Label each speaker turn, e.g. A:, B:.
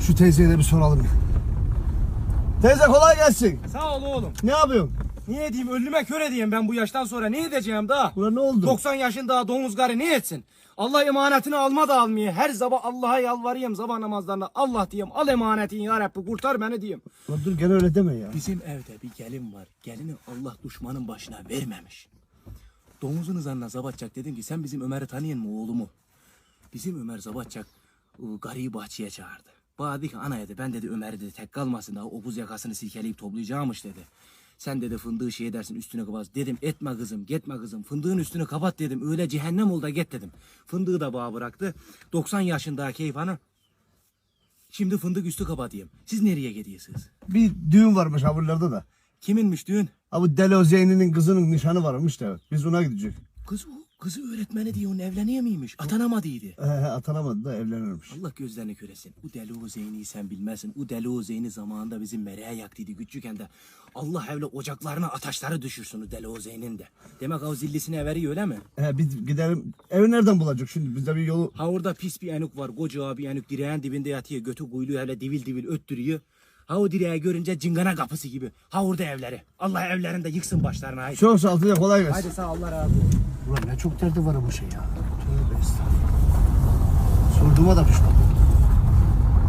A: Şu teyzeye de bir soralım. Teyze kolay gelsin.
B: Sağ ol oğlum.
A: Ne yapıyorsun?
B: Ne edeyim ölüme kör edeyim ben bu yaştan sonra ne edeceğim daha?
A: Ulan ne oldu?
B: 90 yaşında domuz garı ne etsin? Allah emanetini alma da almıyor. Her sabah Allah'a yalvarayım sabah namazlarında. Allah diyeyim al emanetini ya Rabbi kurtar beni diyeyim.
A: Ulan dur gene öyle deme ya.
B: Bizim evde bir gelin var. Gelini Allah düşmanın başına vermemiş. Domuzun hızarına zabatacak dedim ki sen bizim Ömer'i tanıyın mı oğlumu? Bizim Ömer zabatacak ıı, garıyı bahçeye çağırdı. Bana dedi ki ana dedi ben dedi Ömer'i dedi tek kalmasın daha obuz yakasını silkeleyip toplayacağımış dedi. Sen dedi fındığı şey edersin üstüne kapat. Dedim etme kızım gitme kızım fındığın üstüne kapat dedim. Öyle cehennem ol da git dedim. Fındığı da bağ bıraktı. 90 yaşında keyfanı. Şimdi fındık üstü kapatayım. Siz nereye gidiyorsunuz?
A: Bir düğün varmış ha buralarda da.
B: Kiminmiş düğün?
A: Ha bu Delo Zeyni'nin kızının nişanı varmış da biz ona gidecek.
B: Kız o. Kızı öğretmeni diye onun evleneye miymiş? Atanamadıydı.
A: He he atanamadı da evlenirmiş.
B: Allah gözlerini köresin. Bu deli o Zeyni'yi sen bilmezsin. O deli o Zeyni zamanında bizim mereğe yaktıydı küçükken de. Allah evle ocaklarına ataşları düşürsün o deli o Zeyni'nin de. Demek o zillisini veriyor öyle mi?
A: He biz gidelim. Evi nereden bulacak şimdi? Bizde bir yolu...
B: Ha orada pis bir enuk var. Koca bir enuk direğin dibinde yatıyor. Götü kuyuluyor hele divil divil öttürüyor. Ha o direği görünce cingana kapısı gibi. Ha orada evleri. Allah evlerinde yıksın başlarına. Haydi.
A: Çok sağ ol kolay gelsin.
B: Haydi sağ Allah razı olsun.
A: Ulan ne çok derdi var bu şey ya. Tövbe estağfurullah. Sorduğuma da pişman.